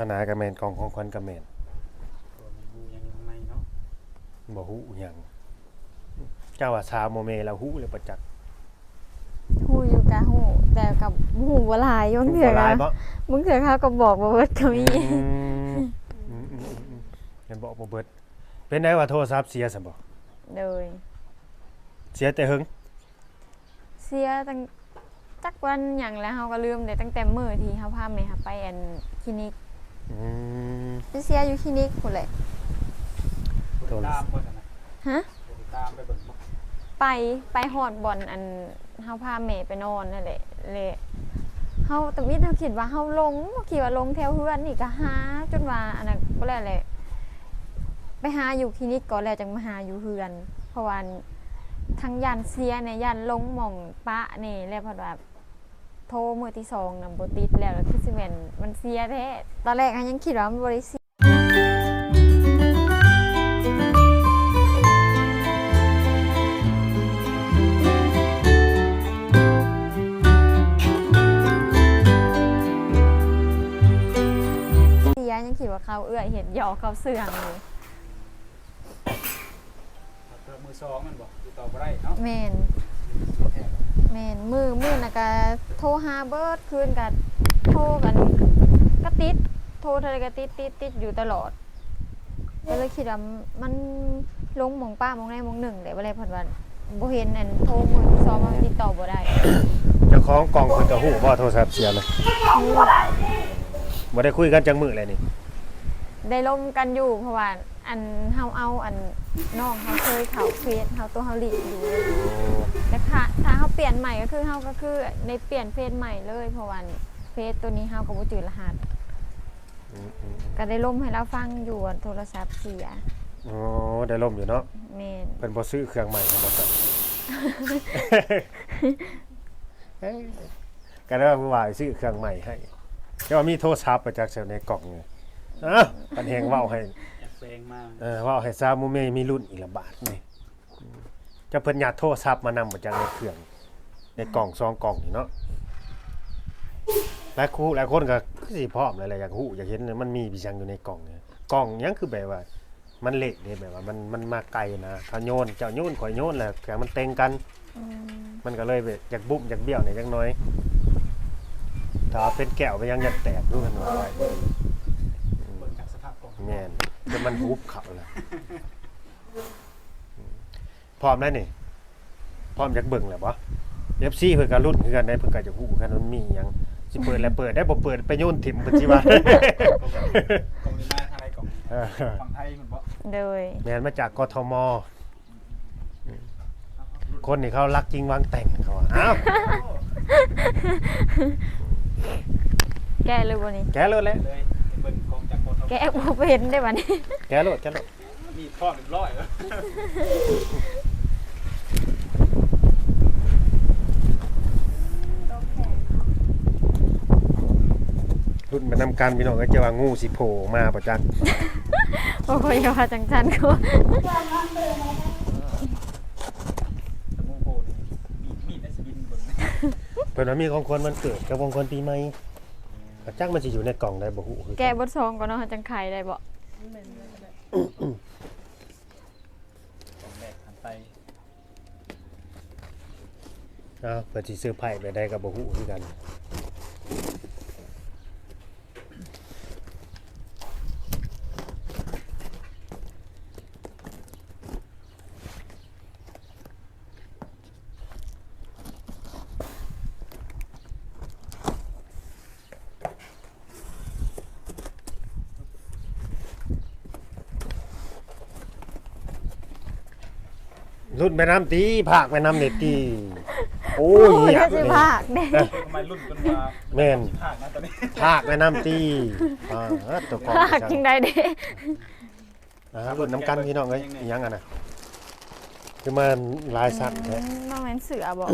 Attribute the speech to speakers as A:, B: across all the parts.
A: สนากระแมนกองของขวัญกระแมน
B: ตัวมันบูยังอยู่ข้างในเนาะ
A: บ่ฮู้หยังเจ้าว่าชาวโมเมแล้วฮู้เลยประจักษ์
C: ฮู้อยู่กะฮู้แต่กับฮู้บ่หลายย่งเถื่อ
A: บ่หลาย
C: กะ
A: บ่
C: มึงเถื่อเขาก็บอกบ่เบิดก็มี
A: อืมอืมอืมอืมอืมเห็นบอกบ่เบิดเป็นได้ว่าโทรศัพท์เสียซั่นบ่
C: เลย
A: เสียแต่หึง
C: เสียตั้งจักวันหยังแล้วเฮาก็ลืมได้ตั้งแต่มื้อที่เฮาพาแม่เฮาไปอันคลินิก
A: อืม
C: ไปเสียอยู่คลินิกพุ่นแหละ
B: ตัวตามบ่ซั่นน่ะ
C: ฮะ
B: ตัวตามไปเบิ่งบ่
C: ไปไปฮอดบ่อนอันเฮาพาแม่ไปนอนนั่นแหละเลยเฮาตะมิดเฮาคิดว่าเฮาลงคิดว่าลงแถวเฮือนนี่ก็หาจนว่าอันนั้นบ่แล้วแหละไปหาอยู่คลินิกก่อนแล้วจังมาหาอยู่เฮือน เพราะว่าทั้งยันเสียเนี่ยยันลงหม่องปะนี่แล้วเพราะว่า โทรมื้อที่สองนำบ่ติดแล้วแล้วคือสิแม่นมันเสียแท้ตอนแรกอันยังคิดว่ามันบ่ได้เสียเสียยังคิดว่าเขาเอื้อยเห็นหยอกเขาเสื่องอยู่
B: เติมมือสองมันบ่ติดต่อบ่ได้เนาะ
C: แม่น
B: แท้
C: แม่นมือมือนะก็โทรหาเบิร์ดคืนกันโทรกันก็ติดโทรเท่าไรก็ติดติดติดอยู่ตลอดก็เลยคิดว่ามันลงหมองป้าหมองใดหมองหนึ่งแต่ว่าอะไรพันวันบ่เห็นอันโทรมือที่ซ้อมมาติดต่อบ่ได้
A: เจ้าของกล่องเพิ่นก็ฮู้ว่าโทรศัพท์เสียเลยบ่ได้คุยกันจังมื้อเลยนี่
C: ได้ลมกันอยู่เพราะว่าอันเฮาเอาอันน้องเขาเคยเขาเฟซเฮาตัวเฮาหลีกอยู่
A: โอ้
C: แต่ค่ะถ้าเฮาเปลี่ยนใหม่ก็คือเฮาก็คือในเปลี่ยนเฟซใหม่เลยเพราะว่าเฟซตัวนี้เฮาก็บ่จืดรหัส
A: อืมอืม
C: ก็ได้ล่มให้เราฟังอยู่อะโทรศัพท์เสีย
A: โอ้ได้ล่มอยู่เนาะ
C: เมน
A: เพิ่นบ่ซื้อเครื่องใหม่ให้บ่ซะเอ้ยก็ได้ว่าว่าซื้อเครื่องใหม่ให้แต่ว่ามีโทรศัพท์ประจักษ์เสียในกล่องนี่ อ้าวปันแฮงเว้าให้
B: แอบแปลงมา
A: เออเว้าให้ซามูเมมีรุ่นอีกละบาทนี่อืมจะเพิ่นยัดโทรศัพท์มานำบ่จักในเครื่อง ในกล่องซองกล่องนี่เนาะหลายคู่หลายคนก็คือสิพร้อมหลายๆอยากฮู้อยากเห็นมันมีพี่จังอยู่ในกล่องเนี่ยกล่องหยังคือแบบว่า มันเละเด้แบบว่ามันมันมาไกลนะเขาโยนเจ้าโยนข่อยโยนแหละแต่มันเต็งกัน
C: อืม
A: มันก็เลยแบบอยากบุ้มอยากเบี้ยวเนี่ยจักหน้อย ถ้าเป็นแก้วไปยังอยากแตกดูกันหน่อย
B: เบิ่งจากสภาพกล่อง
A: แม่นจนมันฮุบเขาแล้วพร้อมแล้วนี่พร้อมอยากเบิ่งแล้วบ่ FC เพิ่นก็รุ่นคือกันได้เพิ่นก็จะฮู้กันมันมีหยังสิเปิดแล้วเปิดได้บ่เปิดไปโยนถิ่มเพิ่นสิว่า
B: กล่องนี้มาทางไหนกล่อง
A: เออ
B: ฝั่งไทยมันบ่
C: โดย
A: แม่นมาจากกทมคนนี่เขารักจริงวางแต่งเขาว่าอ้าว
C: แกเลยวันนี้
A: แกโลดแล้ว
B: เลย เบิ่งกล่องจากคน
C: แกบ่เป็นได้บัดนี้
A: แกโลดแกโลด
B: มีพร้อมเรียบร้อยแล้ว
A: รุ่นมานำกันพี่น้องก็จะว่างูสิโผล่มาประจักษ์
C: โอ้ยว่าจังจันก็
B: สมูโบนี่มีมีดในสบินเบิ่ง
A: เพิ่นว่ามีของคนมันเกิดกับของคนปีใหม่ ประจักษ์มันสิอยู่ในกล่องได้บ่ฮู้คือ
C: แกบดซองก่อนเนาะจังไข่ได้บ่
B: กล่องแรกหันไป
A: อ้าวเพิ่นสิซื้อไผ่ไปได้ก็บ่ฮู้คือกัน รุ่นแม่น้ำตีภาคแม่น้ำเน็ตตีโอ้
C: โอ้
A: ย
C: ย
A: เหี้ย
C: ก็สิพากเด้
B: ทำไมรุ่นกันว่า
A: แม่น
B: ภาคนะตอนนี้
A: ภาคแม่น้ำตีอ่าตัวกล่อง
C: พากจังไดเด้
A: อ่ารุ่นน้ำกันพี่น้องเอ้ยอิหยังอะนะคือมันลายสัตว์แท้
C: อืมบ่แม่นเสือบ่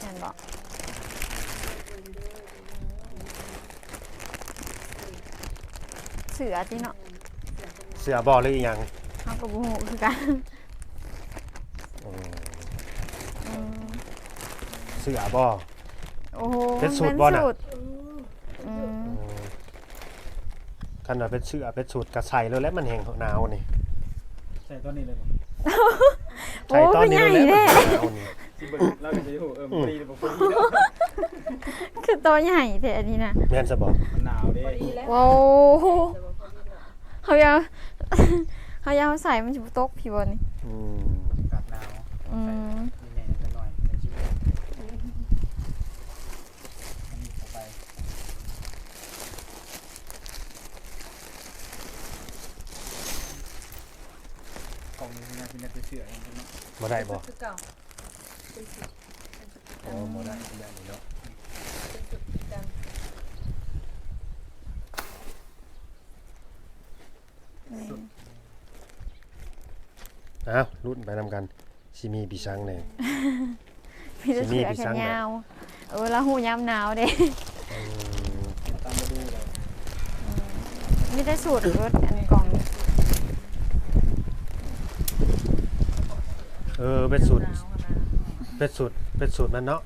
C: แม่นบ่เสือติเนาะ
A: เสือบ่หรืออีหยัง
C: เฮาก็บ่ฮู้คือกัน
A: สือบ่
C: โอ้โห
A: เป็นสูตร
C: มั
A: บ่น่ะ
C: สูตรอืม
A: อืมคันว่าเป็นเสื้อเป็นสูทกระใส่แล้วแหล้วมันแห้งหนาวนี่
B: ใช่ตอนนี้เลยบ่
C: โอ้เป็นใหญ่
A: แห
C: แน่
A: ละมันหนาวนี่
B: สิเบิ่งเราก็จะอยู่เออบ่ดีหรือบ่พอดีเนาะ
C: คือตัวใหญ่แต่อันนี้นะ
A: แม่นซะบ่
B: มันหนาวเด้
C: ว้าวเขาอยาเขาอยาใส่มันจะตกพี่บอลนี่
A: อืม
B: อากาศหนาว
C: อืม
B: มีแหน่จังหน่อยในชีวิตอันนี้เข้าไปกล่องนี้นะ เป็นแต่เสื้ออย่างเดียวเนาะ
A: บ่ได้บ่
D: คือเก่า
A: อ๋อบ่ได้บ่ได้เนาะ
D: เป็นจุดติดกัน
A: อ้าวรุ่นไปนำกันสิมีปีชังแน่
C: พี่จะเสือแขนยาวเออแล้วหูยามหนาวเด้
A: อืม
B: ตามมาดูเลย
C: มีแต่สูตรรถอันกล่อง
A: เออเป็นสูตร
D: หนาวขนาด
A: เป็นสูตรเป็นสูตรมันเนาะ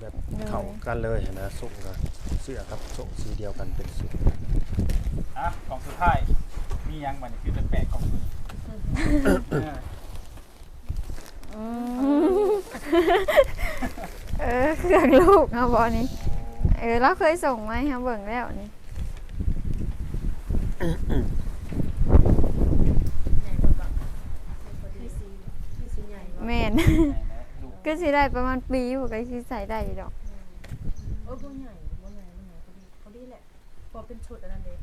A: แบบเข้ากันเลยนะส่งกันเสื้อกับส่งสีเดียวกันเป็นสูตร
B: อะกล่องสุดท้ายมียังบัดนี้คือเป็นแปะกล่องเออ
C: อืมเออเครื่องลูกเอาบอนี่เออเราเคยส่งมาให้เขาเบิ่งแล้วนี่
D: ใหญ่กว่าแบบพอดีสีที่สีใหญ่กว่า
C: แม่น
B: ไหนนะดู
C: ก็สิได้ประมาณปีอยู่ก็สิใส่ได้อยู่ดอก
D: โอ้ยบ่ใหญ่บ่ใหญ่บ่ใหญ่พอดีพอดีแหละพอเป็นชุดอันนั้นเด้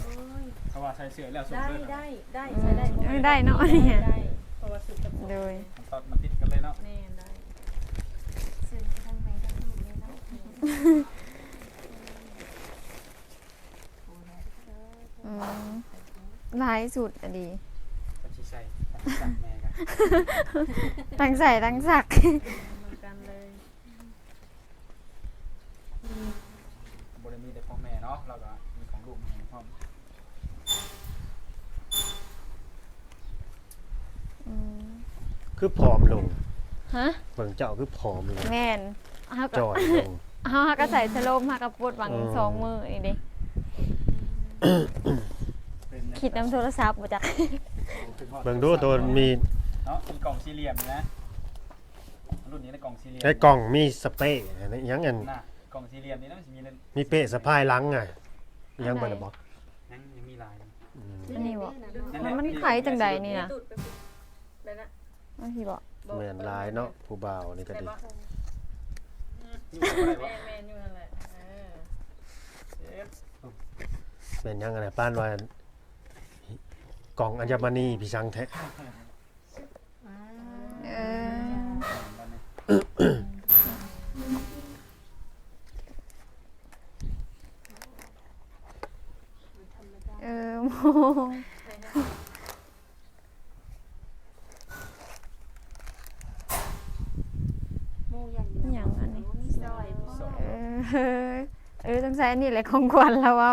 D: โอ้ย
B: เขาว่าใส่เสื้อแล้วสูง
D: ได้
B: เลยนะ
D: ได้ได้ใช้ได้
C: เออได้เนาะเนี่ย
D: ได้เพราะว่าสุดกับ
C: โดย
B: มันตอดมันติดกันเลยเนาะ
D: แน่ได้
C: ซึ่งทั้งแม่ทั้งลูกนี่เนาะอืมหลายสุดอะดี
B: กับชีใส่กับชีสักแม่กัน
C: ทั้งใส่ทั้งสัก
D: เหมือนกันเลย
B: บริมีแต่ของแม่เนาะแล้วก็มีของลูกมีของพ่อม
C: อืม
A: คือผอมลง
C: ฮะ
A: เบิ่งเจ้าคือผอมลง
C: แม่นเฮาก็
A: จอยลง
C: เฮาก็ใส่สโลมเฮาก็ปวดหวัง
A: อืม
C: สองมือนี่เด้
B: เป็น
C: คิดน้ำโทรศัพท์บ่จัก
A: เบิ่งดูตัวมี
B: เนาะเป็นกล่องสี่เหลี่ยมนะ รุ่นนี้ในกล่องสี่เหลี่ยม
A: ในกล่องมีสเปรย์อันนี้ยังอัน
B: น่ะกล่องสี่เหลี่ยมนี่นะมันจะมีเล่น
A: มีเป้สะพายหลังอะยังบ่ได้บอก
B: ยังยังมีลาย
A: อืม
C: อันนี้บ่
B: นั่น
C: มั
B: แห
C: น
B: ละ
C: มันขายจังใดนี่น่ะ
D: ตูดไปไปนะ
C: อันที่บ่
A: แม่นลายเนาะผู้บ่าวนี่ก็ดี
B: อยู่บ่ได้บ่
D: แม่แม่อยู่นั่นแหละเออ
B: เอ๊ะ
A: แม่นยังอันน่ะป้านว่ากล่องอัญมณีพี่ชังแท้
C: เออเออโม
D: อย่างเอั
C: นนี้
D: มีซอยบ่
C: เออเออต้องใช้นี่แหละของขวัญแล้วว้า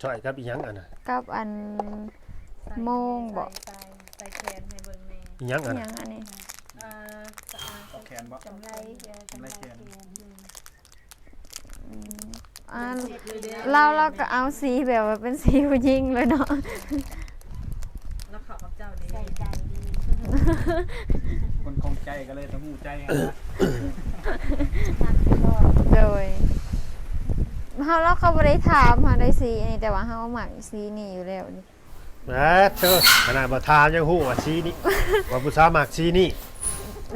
A: ช่อยกับอีหยังอันน่ะ
C: กับอัน โมงบ่
D: ใส่ใส่แขนให้เบิ่งแม่
A: อีหยังอัน
C: หยั
A: น่ะ
C: งอันนี้
D: อ่าสะอาด
B: กล่องแขนบ่
D: จำไรแกจำไรแขน
C: อืมอ่าเราเราก็เอาสีแบบว่าเป็นสีผู้หญิงเลยเนาะ
D: แล้วเขากับเจ้าดี
E: ใส่ใจดี
B: คนคงใจก็เลยต้องหูใจกันนะ
E: นักก็
C: โดยเฮาเราเขาบ่ได้ถามเฮาได้สีอันนี้แต่ว่าเฮามักสีนี้อยู่แล้วนี่
A: แหมเธอขนาดบ่ทามยังฮู้ว่าสีนี้ว่าผู้สาวมักสีนี้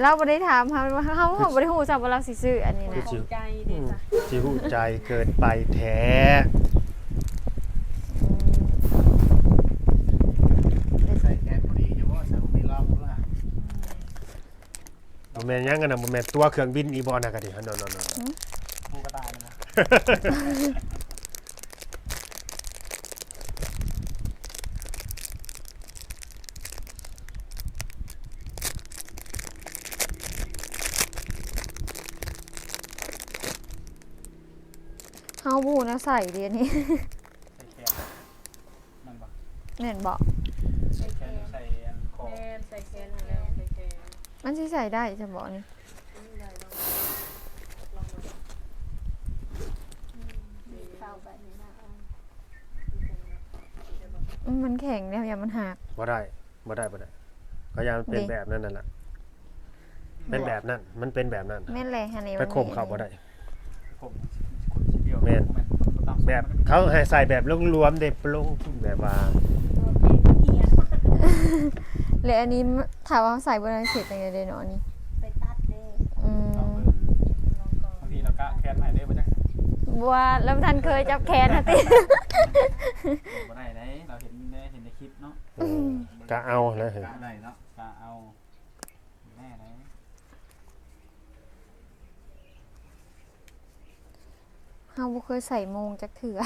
C: เราบ่ได้ถามเฮาว่าเฮาเฮาบ่ได้ฮู้จักว่าเราสิซื้ออันนี้
A: คือ
C: นะ
A: สิ
D: ใจดีจ้ะ
A: สิฮู้ใจเกินไปแท้
F: ใส่แกนพอดีอยู่ว่าสาวมีรอบรู้ล่ะ
A: บ่แม่นหยังอันน่ะบ่แม่นตัวเครื่องบินอีบ่น่ะก็ดิฮันนอนๆ
B: หูกระต่ายเลยนะ
C: ใส่ดีอัน
B: นี้เนีย
C: นเนบ
B: อกนใส่นคอ
D: แมันช่วยน
C: ใส่ได้จะบ
D: อกนี่ง
C: มันแข็งเนี่ยอย่ามันหัก
A: บ่ได้บ่ได้บ่ได้ก็ยังเป็นแบบนั้นนั่นแหละเป็นแบบนั้น มันเป็นแบบนั้น
C: แม่นแรงฮะนี่
A: ไปข่มเขาบ่ได้
B: ผนีย
A: แม่น เขาให้ใส่แบบรวมๆเด็บลงแบบว่า
D: ตัวเพลงเฮียน
C: และอันนี้ถามว่าใส่บนนั้นเสร็จยังไงเด้เนาะอันนี้
E: ไปตัดเด้
C: อืม
B: ลองเบิ่ง
E: ลองก่อน
B: บางทีเราก็แคนใหม่ได้บ่จัง
C: บัวแล้วท่านเคยจับแขนฮะติ
B: บ่ได้ไหนเราเห็นในเห็นในคลิปเนาะ
A: เออก็เอาแล้วเหรอ
F: กะได้เนาะ
B: ก็เอาแน่ไหน
C: เฮาบ่เคยใส่โมงจักเถื่อ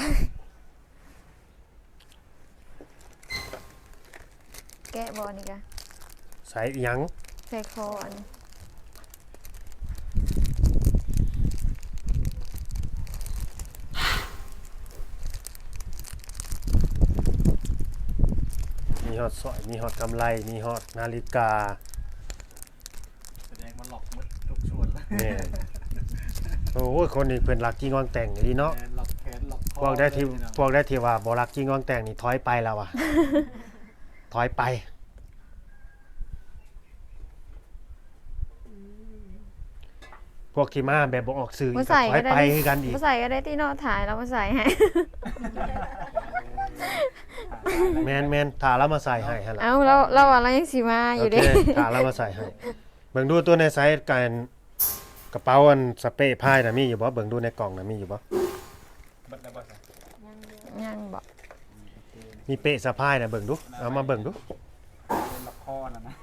C: แกะบ่นี่กะ
A: ใส่อีหยัง
C: ใส่คออันนี้
A: มีฮอดสร้อยมีฮอดกำไรมีฮอดนาฬิกา
F: แสดงว่าหลอกหมดทุกส่วนแล้ว
A: เนี่ย โอ้ยคนนี้เพิ่นรักจริงงองแต่งดีเนาะ
F: แขนหลอกแขนหลอกคอ
A: พวกได้ที่
F: เลยเนาะ
A: พวกได้ที่ว่าบ่รักจริงงองแต่งนี่ถอยไปแล้วอะ ถอยไป พวกที่มาแบบบ่ออกสื่อ
C: บ่
A: อีกก็
C: ใส่
A: ถอ
C: ก็
A: ย
C: ได้
A: ไปคือกันอีก
C: บ่ใส่ก็ได้ที่เนอถ่ายแล้วบ่ใส่ให้
A: แมนแมนถ่าแล้วมาใส่ให้หั่นล่ะ
C: เอ้าเราเราว่าเรายังสิมาอ
A: โอยู่เค
C: เด้
A: ถ่าแล้วมาใส่ให้เบิ่งดูตัวในไซส์การ กระเป๋าอันสเปรย์พายน่ะมีอยู่บ่เบิ่งดูในกล่องน่ะมีอยู่บ่
B: เบิดได้บ่ใช่
C: ยังบ่
A: มีเปะสะพายน่ะเบิ่งดูเอามาเบิ่งดู
B: เป็นละครน่ะนะ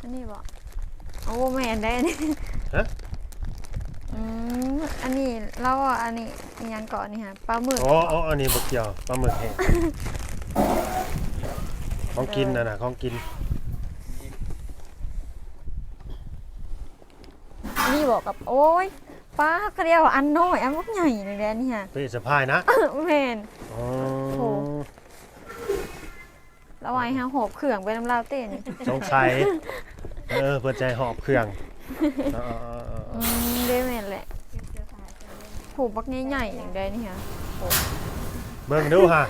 C: อันนี้บ่โอ้แม่นได้อันนี้
A: ฮะ
C: อืมอันนี้เราอะอันนี้อิหยังเกาะนี่ฮะปลาหมึก
A: โอ้โอ้อันนี้บ่เกี่ยวปลาหมึกแห้งของกินน่ะน่ะของกิน
C: อันนี้บอกกับโอ้ยปลาเขาเรียกว่าอันน้อยอันพวกใหญ่เลยเด้อนี่ฮะ
A: เปะสะพายนะ
C: แม่น
A: อ๋อ
C: โอ้ ระวังฮะหอบเครื่องไปน้ำลาวเต้น
A: สงสัยเออเปิดใจหอบเครื่องเออเออเออเอ
C: อื
A: อ
E: ผู
C: กบักใหญ่ๆอย่างใดนี่ฮะ
A: เบิ่งดูฮะ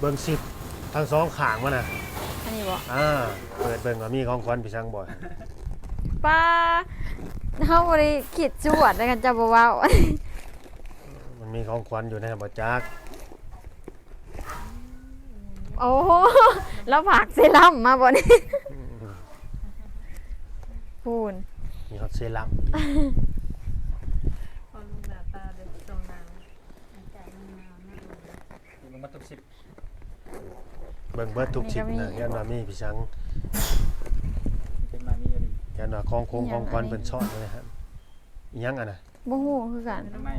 A: เบิ่งสิบทั้งสองขางมันน่ะ
C: อันนี้บ่
A: อ่าเปิดเบิ่งว่ามีของควันพี่ช่างบ่อย
C: ปลาเฮาบ่ได้คิดจวดแล้วกันจะบ่เว้า
A: มันมีของควันอยู่ในบ่จัก
C: โอ้โหแล้วผักเซรั่มมาบ่นี่พูน
A: มีฮอตเซรั่ม
D: พอลุงหน้าตาเด็กตรงนาง
E: มันใจมันงามมากเลย
B: อยู่ลงมาตุกสิบ
A: เบิ่งเบิดทุกชิปนะยันว่ามีพี่ช่าง
B: เป็นมามีอะไร
A: ยันว่าของคงของควันเพิ่นซ่อนไว้นะฮะอีหยังอะน่ะ
C: บ่ฮู้คือกัน
B: ข้างใน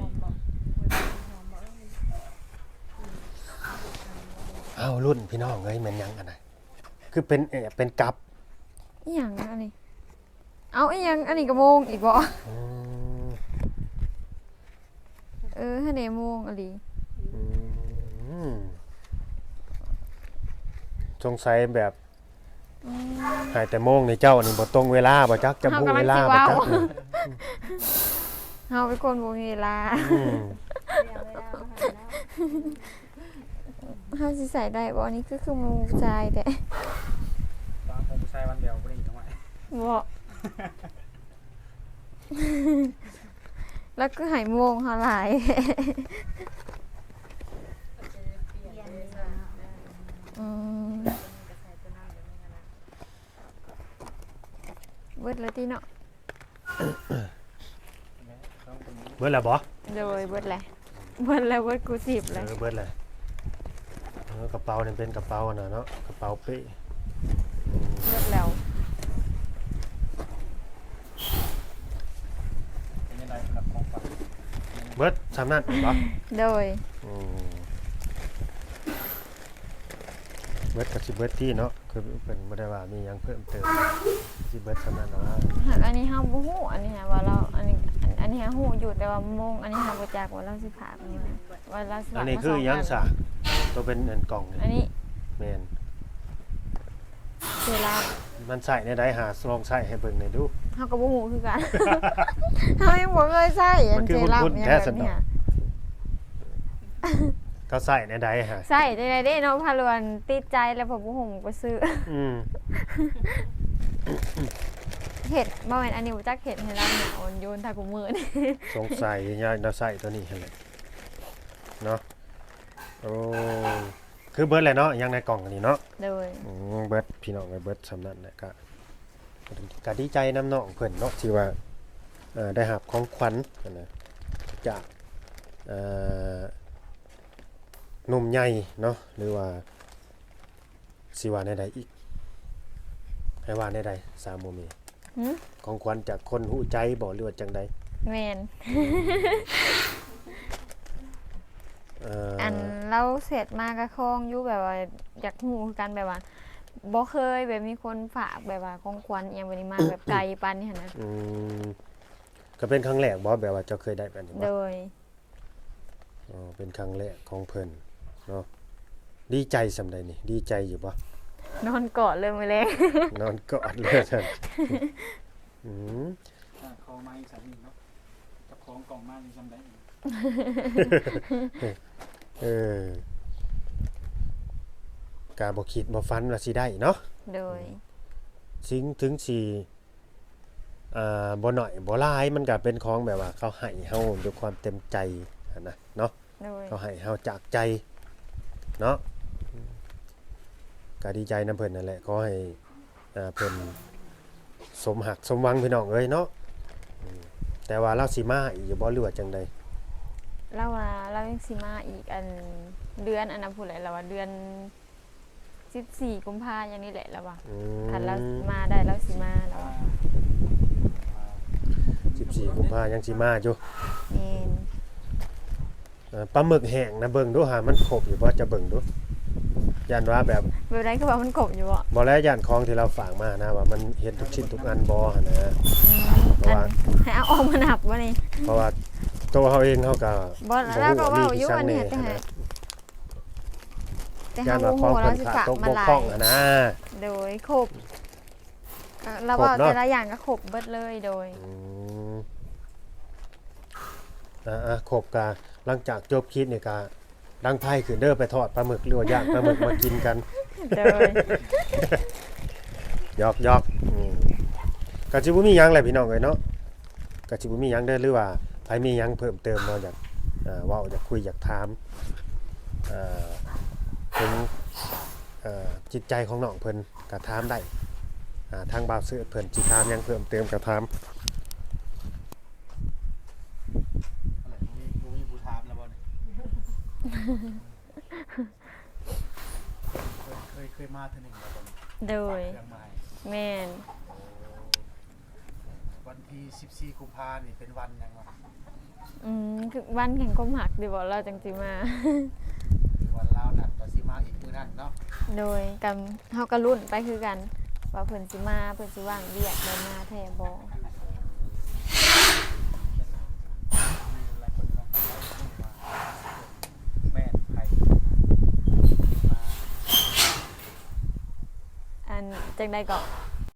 A: อ้าวรุ่นพี่น้องเอ้ยแม่นหยังอะน่ะคือเป็นเออเป็นกับ
C: อีหยังอันนี้ เอาอีหยังอันนี้ก็โมงอีกบ่
A: อืม
C: เออฮันเดโมงอะลี
A: อืม สงสัยแบบ
C: อืม
A: หายแต่โมงในเจ้านี่บ่ตรงเวลาบ่จักจำ
C: เฮา
A: พู
C: กำลั
A: เว
C: ง
A: ลา
C: สิ
A: บ่
C: เว้า
A: จักนี่
C: เฮาเป็นคนบ่มีเวลา
A: อืม
E: เรียกเวลามาให้แล้ว
C: เฮาสิใส่ได้บ่อันนี้ก็คือหมูชายแต่
B: ตอนผมใช้วันเดียวบ่ได้ทำไม
C: บ่แล้วก็ให้โมงเฮาหลาย
E: เปลี่ยนเลยนะ
C: อืม เบิดแล้วติเนาะ
B: ต้องเป็น
A: เบิดแล้วบ่
C: โดยเบิดแหละเบิดแล้วเบิดกูสิบ
A: เอ
C: เลย
A: อเบิดแล้วเออกระเป๋านี่เป็นกระเป๋าน่ะเนาะกระเป๋าเป้
C: เบิดแล้ว
B: เป็นยังไงสำหรับของฝาก
A: เบิดสำนั้นบ่
C: โดย
A: อืมเบิดก็สิเบิดที่เนาะคือเพิ่นบ่ได้ว่ามีหยังเพิ่มเติม สิเบิดสำนั้นเนาะ
C: หากอันนี้เฮาบ่ฮู้อันนี้ฮะว่าเราอันนี้อันอันนี้ฮะฮู้อยู่แต่ว่าโมงอันนี้เฮาบ่จักว่าเราสิพาไปนี่ว่าเราสิ
A: อั
C: พาน
A: นี้
C: มา
A: คือ
C: สง
A: หยัง
C: อัน
A: ซะตัวเป็นอันกล่อง
C: อัน
A: นี่
C: นี้
A: แม่น
C: เซรั่ม
A: อืมมันใส่ในใดหาลองใส่ให้เบิ่งหน่อยดู
C: เฮาก็บ่ฮู้คือกันเฮายังบ่เคยใช้อั
A: มัน
C: น
A: คือ
C: เซรั่ม
A: คุ้นๆ
C: เนี่ย
A: แท้
C: แบบ
A: สนอ
C: เนี้ย
A: เขาใส่ในใดหา
C: ใส่ได้ๆเด้เนาะพาลวนติดใจแล้วผมบ่ฮู้ผมก็ซื้อ
A: อืม
C: เห็ดบ่แม่นอันนี้บ่จักเห็ดให้เราเนี่ยอ่อนโยนทากูมือนี่
A: สงสัยยายเราใส่ตัวนี้หั่นแหละเนาะโอ้คือเบิดแหละเนาะยังในกล่องอันนี้เนาะ
C: โดย
A: อืมเบิดพี่น้องไว้เบิดสำนั้นแหละก็ก็ดีใจน้ำน้องเพิ่นเนาะที่ว่าเอ่อได้รับของขวัญนั่นนะจากเอ่อหนุ่มใหญ่เนาะหรือว่าสิว่าในใดอีก ให้ว่าในใดสามโมเม
C: หึ
A: ของขวัญจากคนหูใจบ่หรือว่าจังใด
C: แม่น
A: เอ่ออ
C: อันเราเสร็จมาก็คล้องอยู่แบบว่าอยากฮู้คือกันแบบว่าบ่เคยแบบมีคนฝากแบบว่าของขวัญอีหยังแบบนี้มาแบบไกลปานนี้หั่นนะ
A: อืมก็เป็นครั้งแรกบ่แบบว่าเจ้าเคยได้แบบนี้บ่
C: โดย
A: อ๋อเป็นครั้งแรกของเพิ่นเนาะดีใจสำใดนี่ดีใจอยู่บ่
C: นอนกอดเลยมื้อแลง
A: นอนกอดเลยท่านอืม
B: อ่าคอไม้สามีเนาะเจับของกล่องมานี่จำได้อีก
A: เออกาบ่คิดบ่ฝันว่าสิได้เนาะ
C: โดย
A: ถึงถึงสิอ่าบ่น้อยบ่หลายมันก็เป็นของแบบว่า เขาให้เฮาด้วยความเต็มใจอะนะเนาะ
C: โดย
A: เขาให้เฮาจากใจ เนาะ ก็ดีใจนํเพิ่นนั่นแหละขอให้อ่าเพิ่นสมหักสมหวังพี่น้องเอ้ยเนาะอืมแต่ว่าเราสิมาอีกอยู่บ่หรือว่าจังใด
C: เราว่าเรายังสิมาอีกอันเดือนอันนั้นพูดแหละเราว่าเดือน 14 กุมภาพันธ์อย่างนี้แหละเราว่า
A: อื
C: คันเรามาได้เราสิมาเราว่า
A: 14กุมภายังสิมาอยู่
C: แม่น
A: เอ่อปลาหมึกแห้งนะเบิ่งดูหามันครบอยู่บ่จะเบิ่งดู ย่านว่าแบบ
C: แบบนั้นคือว่ามันกบอยู่บ่
A: บ่แล้วย่านของที่เราฝากมานะว่ามันเฮ็ดทุกชิ้นทุกอันบ่หั่นนะ เพราะว่า
C: อันให้เอาออกมานับบ่นี่
A: เพราะว่าตัวเขาเองเขาก็
C: บ่แล้วก็
A: ฮู้
C: เว้าอยู่
A: มี
C: อันนี้
A: ที่
C: แต่
A: สั่ง
C: หา
A: แน่
C: แต่
A: ย่า
C: หานบ่
A: ว่าของ
C: ฮู้เรา
A: เพิ่น
C: สิ
A: ขาด
C: ฝาก
A: ตก
C: มา
A: บก
C: หลา
A: พร่อยงอะนะ
C: โดยครบก็เรา
A: ครบ
C: ว่า
A: เนอะ
C: แต่ละอย่างก็ครบเบิดเลยโดย
A: อืมอ่าๆครบกะหลังจากจบคลิปนี่ก็ ดังไพ่ขึ้นเด้อไปทอดปลาหมึกหรือว่าย่างปลาหมึกมากินกัน
C: โดย
A: หยอกหยอกอืมกะจิบุมีหยังแหละพี่น้องเอ้ยเนาะกะจิบุมีหยังได้อหรือว่าใครมีหยังเพิ่มเติมเนาะอยากเอ่อเว้าอยากคุยอยากถามเอ่อถึงเอ่อจิตใจของน้องเพิ่นก็ถามได้อ่าทางบ่าวเสื้อเพิ่นสิถามหยังเพิ่มเติมก็ถาม
F: อะไรมีมีผู้ถามแล้วบ่เนี่ยเค ยเคยเคยมาเทื่อหนึงแล้วบ่เนี่ย
C: โดย
F: ฝากเครื่องมาให้
C: แม่น
F: วันที่14กุมภาพันธ์นี่เป็นวันหยังวะ
C: อืมคือวันแข่งความหักดีบ่เราจังสิมา
F: คือวันลาวนัดว่าสิมาอีกมื้อนั้นเนาะ
C: โดยกับเฮาก็รุ่นไปคือกัน ว่าเพิ่นสิมาเพิ่นสิว่างเวียกบ่มาแท้บ่ တိတ်လိုက်ကော